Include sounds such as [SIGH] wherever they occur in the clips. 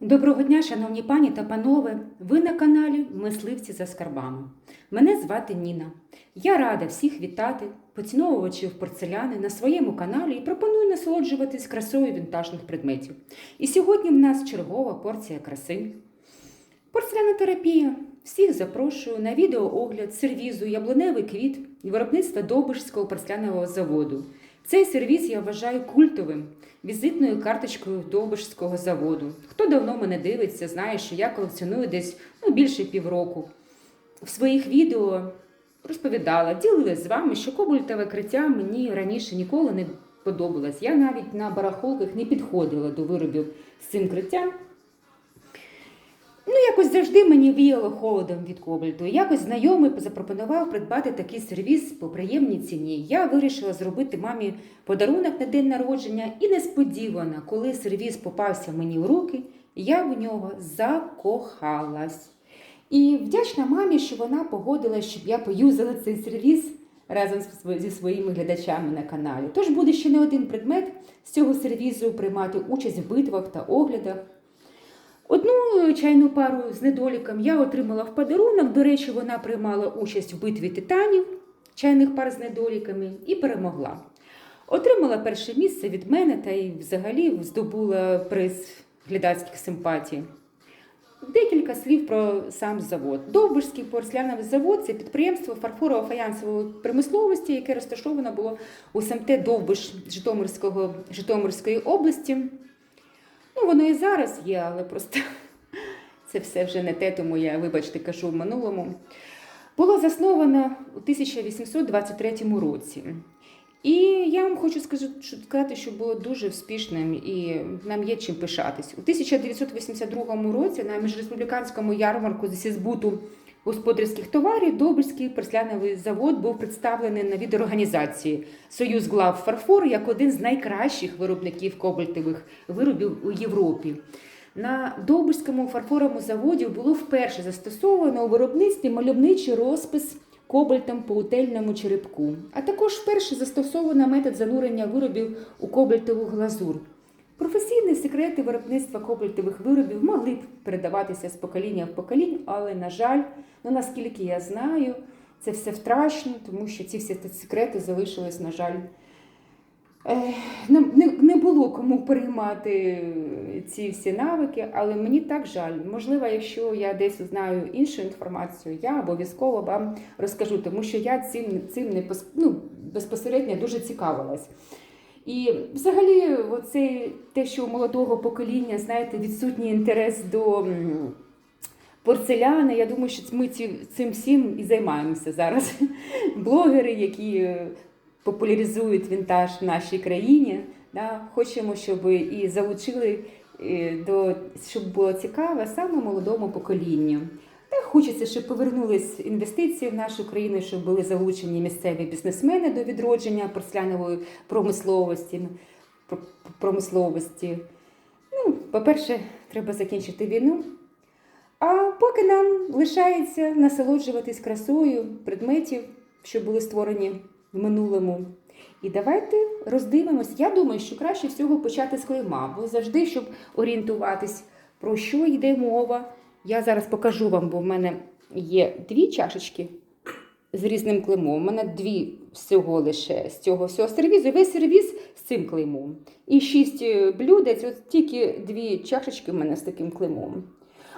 Доброго дня, шановні пані та панове! Ви на каналі Мисливці за скарбами. Мене звати Ніна. Я рада всіх вітати, поціновувачів порцеляни на своєму каналі і пропоную насолоджуватись красою вінтажних предметів. І сьогодні в нас чергова порція краси. Порцелянотерапія. Всіх запрошую на відеоогляд сервізу Яблуневий квіт виробництва Довбишського порцелянового заводу. Цей сервіз я вважаю культовим візитною карточкою Довбишського заводу. Хто давно мене дивиться, знає, що я колекціоную десь ну, більше півроку. В своїх відео розповідала, ділилась з вами, що кобальтове криття мені раніше ніколи не подобалось. Я навіть на барахолках не підходила до виробів з цим криттям. Ну, якось завжди мені віяло холодом від кобальту. Якось знайомий запропонував придбати такий сервіс по приємній ціні. Я вирішила зробити мамі подарунок на день народження, і несподівано, коли сервіс попався мені в руки, я в нього закохалась. І вдячна мамі, що вона погодилась, щоб я поюзала цей сервіс разом зі своїми глядачами на каналі. Тож буде ще не один предмет з цього сервізу приймати участь в битвах та оглядах. Одну чайну пару з недоліком я отримала в подарунок. До речі, вона приймала участь в битві титанів, чайних пар з недоліками, і перемогла. Отримала перше місце від мене та й взагалі здобула приз глядацьких симпатій. Декілька слів про сам завод. Довбишський порцеляновий завод це підприємство фарфорово-фаянсової промисловості, яке розташовано було у СМТ Довбиш Житомирського, Житомирської області. Ну, воно і зараз є, але просто [LAUGHS] це все вже не те, тому я, вибачте, кажу в минулому. Було засновано у 1823 році. І я вам хочу сказати, що було дуже успішним і нам є чим пишатись. У 1982 році на міжреспубліканському ярмарку зі збуту господарських товарів Добрський порцеляновий завод був представлений на від організації Союз Глав Фарфор як один з найкращих виробників кобальтових виробів у Європі. На Довбиському фарфоровому заводі було вперше застосовано у виробництві мальовничий розпис кобальтом по утельному черепку, а також вперше застосовано метод занурення виробів у кобальтову глазур. Професійні секрети виробництва кобальтових виробів могли б передаватися з покоління в покоління, але, на жаль, ну наскільки я знаю, це все втрачено, тому що ці всі секрети залишились, на жаль, Е, не, було кому переймати ці всі навики, але мені так жаль. Можливо, якщо я десь знаю іншу інформацію, я обов'язково вам розкажу, тому що я цим, цим не ну, безпосередньо дуже цікавилась. І взагалі, оце те, що у молодого покоління, знаєте, відсутній інтерес до порцеляни. Я думаю, що ми цим всім і займаємося зараз. [LAUGHS] Блогери, які е, популяризують вінтаж в нашій країні. Да? Хочемо, щоб і залучили е, до щоб було цікаво саме молодому поколінню. Та хочеться, щоб повернулись інвестиції в нашу країну, щоб були залучені місцеві бізнесмени до відродження порцелянової промисловості. промисловості. Ну, по-перше, треба закінчити війну. А поки нам лишається насолоджуватись красою предметів, що були створені в минулому. І давайте роздивимось. Я думаю, що краще всього почати з клейма, бо завжди, щоб орієнтуватись, про що йде мова. Я зараз покажу вам, бо в мене є дві чашечки з різним клеймом. У мене дві всього лише з цього всього сервізу. Весь сервіз з цим клеймом. І шість е, блюдець, от тільки дві чашечки в мене з таким клеймом.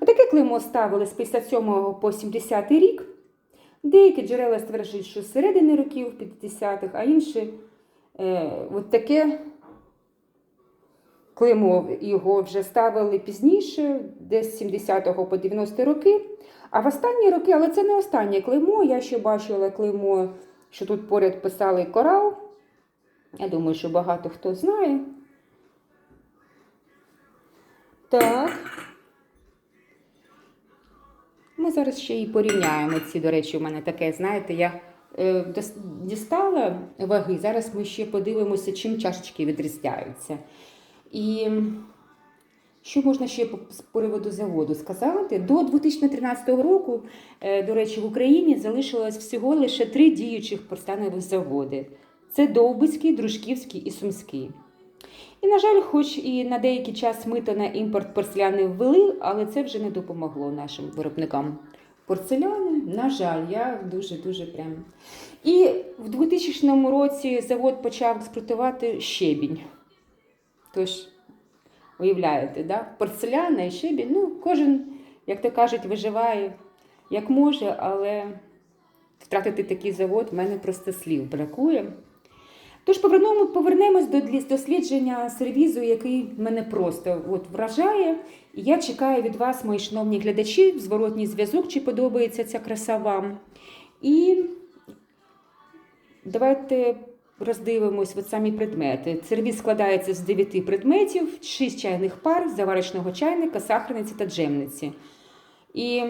Отаке клеймо ставили з 57 по 70 рік. Деякі джерела стверджують, що з середини років 50-х, а інші е, от таке клеймо його вже ставили пізніше, десь з 70 по 90 роки. А в останні роки, але це не останнє клеймо. Я ще бачила клеймо, що тут поряд писали корал. Я думаю, що багато хто знає. Так. Ми зараз ще і порівняємо ці, до речі, у мене таке, знаєте, я е, дістала ваги. Зараз ми ще подивимося, чим чашечки відрізняються. І що можна ще з приводу заводу сказати? До 2013 року, е, до речі, в Україні залишилось всього лише три діючих порцелянових заводи: це Довбицький, Дружківський і Сумський. І, на жаль, хоч і на деякий час мито на імпорт порцеляни ввели, але це вже не допомогло нашим виробникам порцеляни. На жаль, я дуже-дуже прям. І в 2000 році завод почав експортувати щебінь. Тож, уявляєте, да? порцеляна і щебінь. Ну, кожен, як то кажуть, виживає як може, але втратити такий завод в мене просто слів бракує. Тож повернемось до дослідження сервізу, який мене просто от вражає. І я чекаю від вас, мої шановні глядачі, зворотній зв'язок, чи подобається ця краса вам. І давайте роздивимось от самі предмети. Сервіз складається з 9 предметів, 6 чайних пар, заварочного чайника, сахарниці та джемниці. І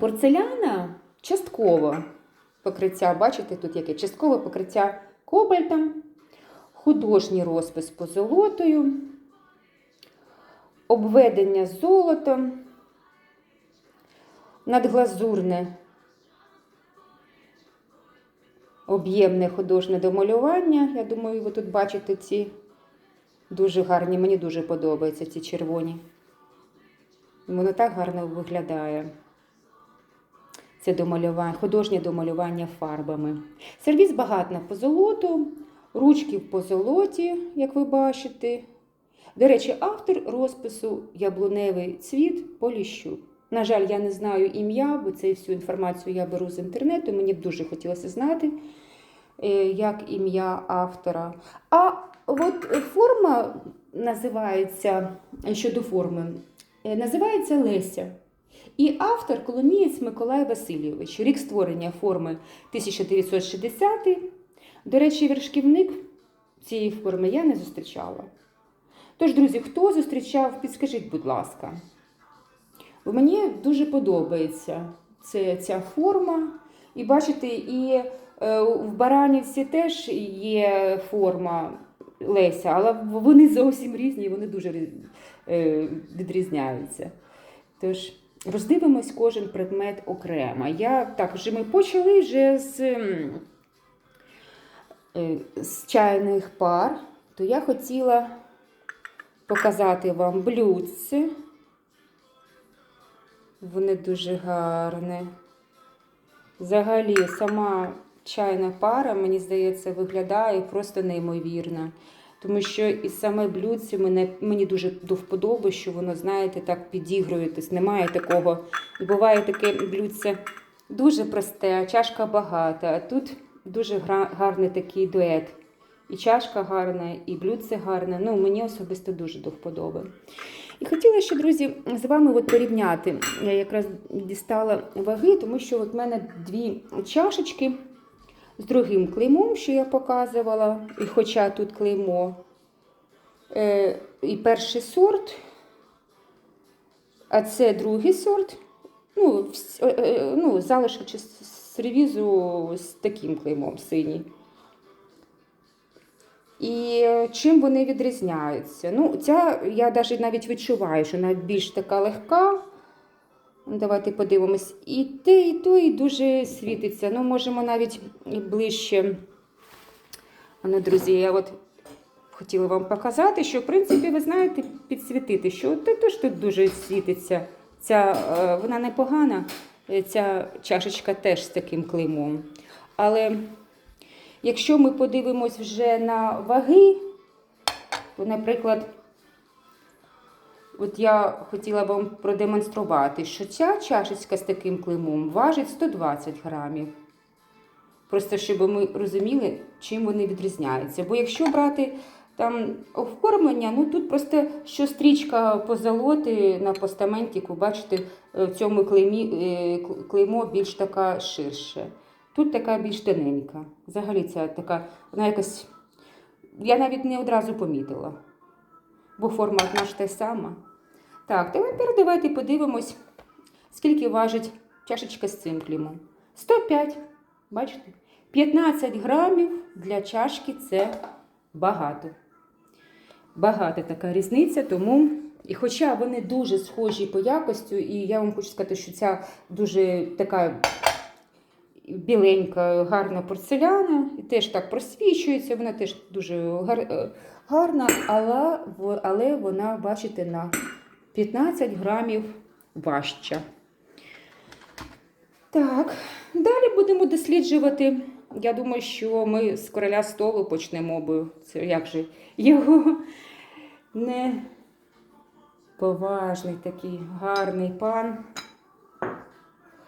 порцеляна частково покриття, бачите, тут яке часткове покриття кобальтом, художній розпис позолотою, обведення золотом, надглазурне об'ємне художнє домалювання. Я думаю, ви тут бачите ці дуже гарні, мені дуже подобаються ці червоні. Воно так гарно виглядає. Це домалювання, художнє домалювання фарбами. Сервіс багат на позолоту, ручки в позолоті, як ви бачите. До речі, автор розпису Яблуневий цвіт Поліщук. На жаль, я не знаю ім'я, бо це всю інформацію я беру з інтернету. Мені б дуже хотілося знати, е, як ім'я автора. А от форма називається щодо форми, е, називається Леся. І автор Коломієць Миколай Васильович. Рік створення форми 1960. До речі, вершківник цієї форми я не зустрічала. Тож, друзі, хто зустрічав, підскажіть, будь ласка. Мені дуже подобається це, ця форма. І бачите, і е, в Баранівці теж є форма Леся, але вони зовсім різні, вони дуже е, відрізняються. Тож, роздивимось кожен предмет окремо. Я так, вже ми почали вже з, е, з чайних пар, то я хотіла показати вам блюдце. Вони дуже гарні. Взагалі, сама чайна пара, мені здається, виглядає просто неймовірно. Тому що і саме блюдце мене, мені дуже до вподоби, що воно, знаєте, так підігрує. Тобто немає такого. І буває таке блюдце дуже просте, а чашка багата. А тут дуже гарний такий дует. І чашка гарна, і блюдце гарне. Ну, мені особисто дуже до вподоби. І хотіла ще, друзі, з вами от порівняти. Я якраз дістала ваги, тому що от в мене дві чашечки з другим клеймом, що я показувала, і хоча тут клеймо е, і перший сорт, а це другий сорт. Ну, е, е, ну залишок з сервізу з таким клеймом синій. І чим вони відрізняються? Ну, ця я навіть відчуваю, що вона більш така легка. Ну, Давайте подивимось. І те, і той дуже світиться. Ну, можемо навіть ближче. Ну, друзі, я от хотіла вам показати, що, в принципі, ви знаєте, підсвітити, що те теж тут дуже світиться. Ця, е, вона непогана, ця чашечка теж з таким клеймом. Але якщо ми подивимось вже на ваги, то, наприклад, От я хотіла вам продемонструвати, що ця чашечка з таким клеймом важить 120 грамів. Просто щоб ми розуміли, чим вони відрізняються. Бо якщо брати там оформлення, ну тут просто що стрічка позолоти на постаментіку, бачите, в цьому клеймі, е, клеймо більш така ширше. Тут така більш тоненька. Взагалі ця така, вона якась. Я навіть не одразу помітила бо форма одна ж та сама. Так, тепер давайте подивимось, скільки важить чашечка з цим клімом. 105. Бачите? 15 грамів для чашки це багато. Багата така різниця, тому. І хоча вони дуже схожі по якості, і я вам хочу сказати, що ця дуже така біленька, гарна порцеляна, і теж так просвічується, вона теж дуже е, гарна, але, але вона, бачите, на 15 грамів важча. Так, далі будемо досліджувати. Я думаю, що ми з короля столу почнемо, бо це як же його не поважний такий гарний пан.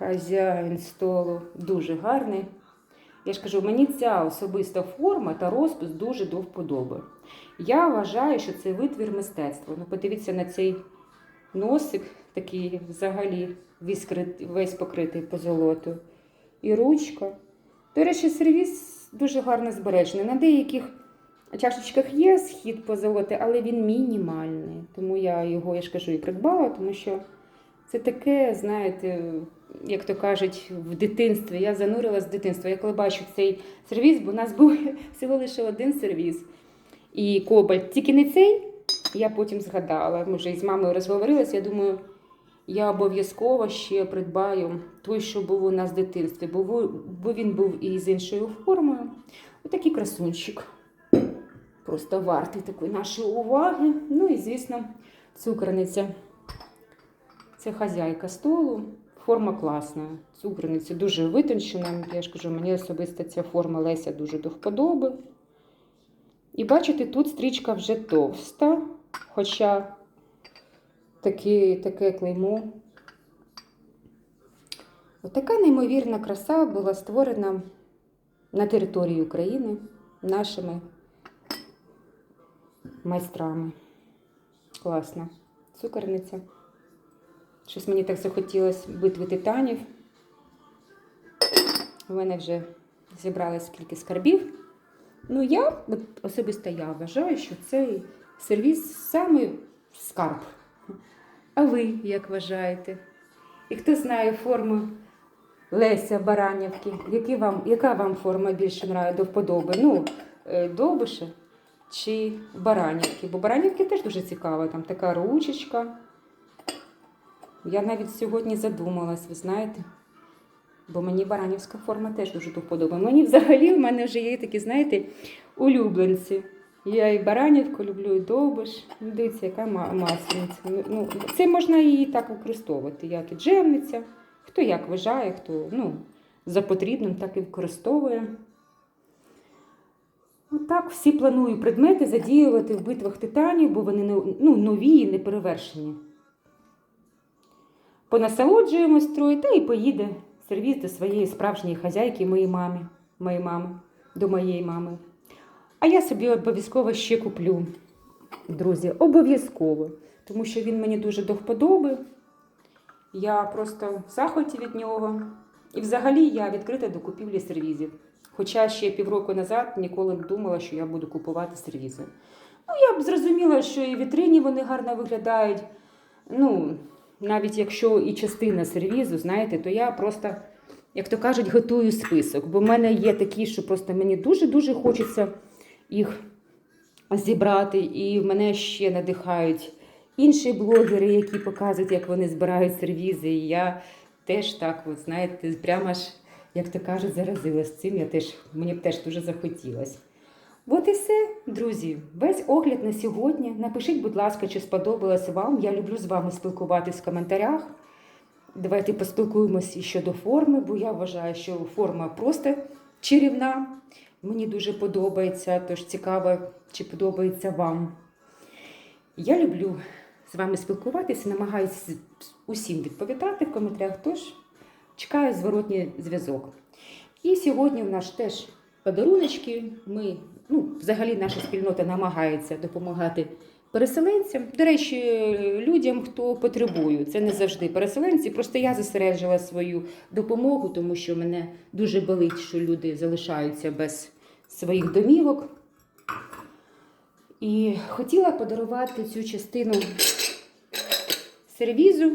Хазяїн столу дуже гарний. Я ж кажу, мені ця особиста форма та розпис дуже до вподоби. Я вважаю, що це витвір мистецтва. Ну, подивіться на цей носик, такий взагалі весь, крит- весь покритий позолотою. І ручка. До речі, сервіс дуже гарно збережений. На деяких чашечках є схід позолоти, але він мінімальний. Тому я його, я ж кажу, і придбала, тому що це таке, знаєте, як то кажуть, в дитинстві. Я занурилась в дитинство. Я коли бачу цей сервіс, бо у нас був [LAUGHS] всього лише один сервіс. І кобальт, тільки не цей. Я потім згадала, ми вже із мамою розговорилися. Я думаю, я обов'язково ще придбаю той, що був у нас в дитинстві, бо він був і з іншою формою. Отакий красунчик. Просто вартий такої нашої уваги. Ну і, звісно, цукерниця. Це хазяйка столу. Форма класна. Цукерниця дуже витончена. Я ж кажу, мені особисто ця форма Леся дуже до вподоби. І бачите, тут стрічка вже товста, хоча таке, таке клеймо. Отака неймовірна краса була створена на території України нашими майстрами. Класна цукерниця. Щось мені так захотілося битви титанів. У мене вже зібралось скільки скарбів. Ну, я от особисто я вважаю, що цей сервіс саме скарб. А ви як вважаєте? І хто знає форму Леся Баранівки? Які вам, яка вам форма більше нравиться до вподоби? Ну, е, Довбиша чи Баранівки? Бо Баранівки теж дуже цікаво. Там така ручечка. Я навіть сьогодні задумалась, ви знаєте. Бо мені баранівська форма теж дуже до. Мені взагалі в мене вже є такі, знаєте, улюбленці. Я і баранівку люблю, і довбиш. Ну, Дивіться, яка ма- маслениця. Ну, це можна і так використовувати, як і джемниця. Хто як вважає, хто ну, за потрібним, так і використовує. Отак всі планую предмети задіювати в битвах титанів, бо вони ну, нові і неперевершені. Понасолоджуємось троє, та і поїде сервіс до своєї справжньої хазяйки, моєї мами, моєї мами, до моєї мами. А я собі обов'язково ще куплю, друзі, обов'язково, тому що він мені дуже до вподоби. Я просто в захваті від нього. І взагалі я відкрита до купівлі сервізів. Хоча ще півроку назад ніколи не думала, що я буду купувати сервізи. Ну, я б зрозуміла, що і вітрині вони гарно виглядають. Ну, навіть якщо і частина сервізу, знаєте, то я просто, як то кажуть, готую список. Бо в мене є такі, що просто мені дуже-дуже хочеться їх зібрати. І в мене ще надихають інші блогери, які показують, як вони збирають сервізи. І я теж так, от, знаєте, прямо ж, як то кажуть, заразилась цим. Я теж, мені б теж дуже захотілося. От і все, друзі. Весь огляд на сьогодні. Напишіть, будь ласка, чи сподобалось вам. Я люблю з вами спілкуватись в коментарях. Давайте поспілкуємося і щодо форми, бо я вважаю, що форма просто чарівна. Мені дуже подобається, тож цікаво, чи подобається вам. Я люблю з вами спілкуватися, намагаюся усім відповідати в коментарях, тож чекаю зворотній зв'язок. І сьогодні в нас теж подаруночки. Ми, ну, взагалі, наша спільнота намагається допомагати переселенцям. До речі, людям, хто потребує. Це не завжди переселенці. Просто я зосереджила свою допомогу, тому що мене дуже болить, що люди залишаються без своїх домівок. І хотіла подарувати цю частину сервізу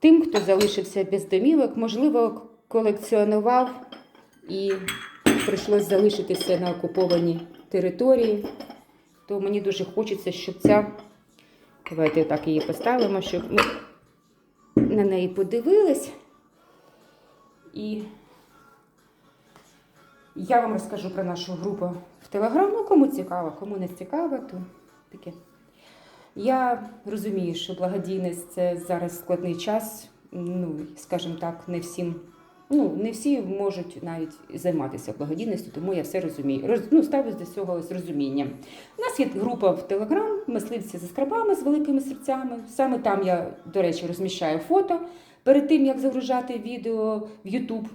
тим, хто залишився без домівок, можливо, колекціонував і прийшлось залишитися на окупованій території, то мені дуже хочеться, щоб ця. Давайте так її поставимо, щоб ми на неї подивились. І я вам розкажу про нашу групу в Телеграм. Ну, кому цікаво, кому не цікаво, то таке. Я розумію, що благодійність це зараз складний час. Ну, скажімо так, не всім. Ну, не всі можуть навіть займатися благодійністю, тому я все розумію. Роз, ну, ставлюсь до цього з розумінням. У нас є група в Телеграм, мисливці за скарбами з великими серцями. Саме там я, до речі, розміщаю фото перед тим, як загружати відео в YouTube.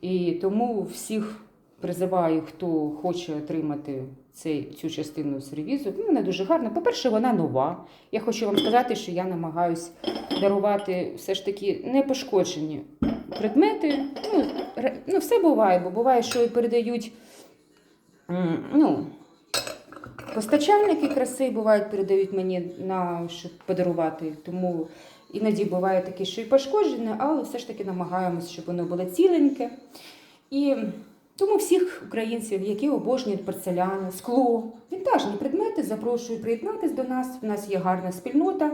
І тому всіх призиваю, хто хоче отримати цей, цю частину сервізу. Ну, Вона дуже гарна. По-перше, вона нова. Я хочу вам сказати, що я намагаюсь дарувати все ж таки непошкоджені предмети. Ну, ну, все буває, бо буває, що і передають. Ну, Постачальники краси бувають, передають мені на щоб подарувати. Тому іноді буває таке, що і пошкоджене, але все ж таки намагаємося, щоб воно було ціленьке. І тому всіх українців, які обожнюють порцеляни, скло, вінтажні предмети, запрошую приєднатись до нас. У нас є гарна спільнота.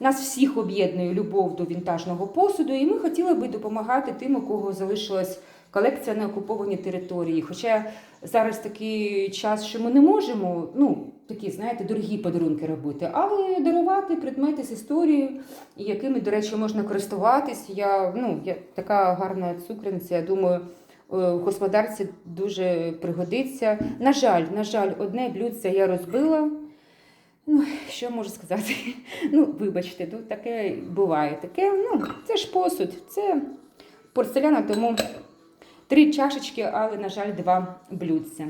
Нас всіх об'єднує любов до вінтажного посуду, і ми хотіли би допомагати тим, у кого залишилась колекція на окупованій території. Хоча зараз такий час, що ми не можемо, ну такі, знаєте, дорогі подарунки робити, але дарувати предмети з історією, якими, до речі, можна користуватись. Я ну я така гарна цукринця. Думаю, е, в господарці дуже пригодиться. На жаль, на жаль, одне блюдце я розбила. Ну, що можу сказати? [LAUGHS] Ну, вибачте, ну таке буває. Таке, ну, це ж посуд, це порцеляна, тому три чашечки, але, на жаль, два блюдця.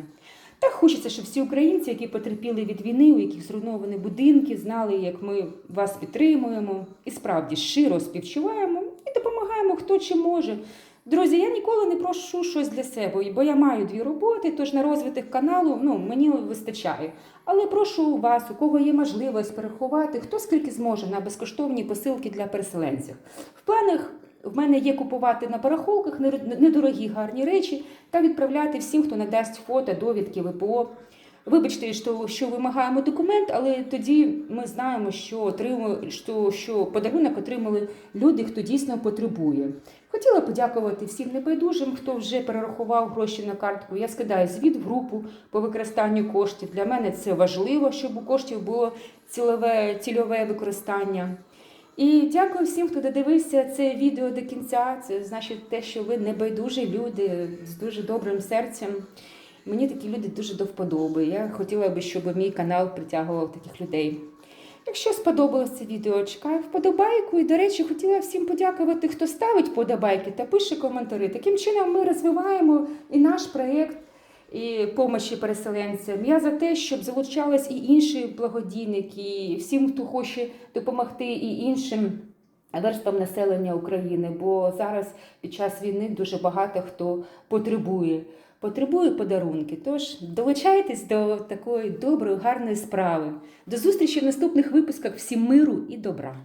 Так хочеться, щоб всі українці, які потерпіли від війни, у яких зруйновані будинки, знали, як ми вас підтримуємо і справді щиро співчуваємо і допомагаємо, хто чи може. Друзі, я ніколи не прошу щось для себе, бо я маю дві роботи, тож на розвиток каналу ну, мені вистачає. Але прошу вас, у кого є можливість перерахувати, хто скільки зможе на безкоштовні посилки для переселенців. В планах в мене є купувати на барахолках недорогі гарні речі та відправляти всім, хто надасть фото, довідки ВПО. Вибачте, що, що вимагаємо документ, але тоді ми знаємо, що отримує, що, що подарунок отримали люди, хто дійсно потребує. Хотіла подякувати всім небайдужим, хто вже перерахував гроші на картку. Я скидаю звіт в групу по використанню коштів. Для мене це важливо, щоб у коштів було цільове, цільове використання. І дякую всім, хто додивився це відео до кінця. Це значить те, що ви небайдужі люди з дуже добрим серцем. Мені такі люди дуже до вподоби. Я хотіла би, щоб мій канал притягував таких людей. Якщо сподобалось це відео, чекаю вподобайку. І, до речі, хотіла всім подякувати, хто ставить подобайки та пише коментарі. Таким чином ми розвиваємо і наш проєкт і помощі переселенцям. Я за те, щоб залучались і інші благодійники, і всім, хто хоче допомогти, і іншим верствам населення України. Бо зараз під час війни дуже багато хто потребує. Потребує подарунки. Тож долучайтесь до такої доброї, гарної справи. До зустрічі в наступних випусках. Всім миру і добра!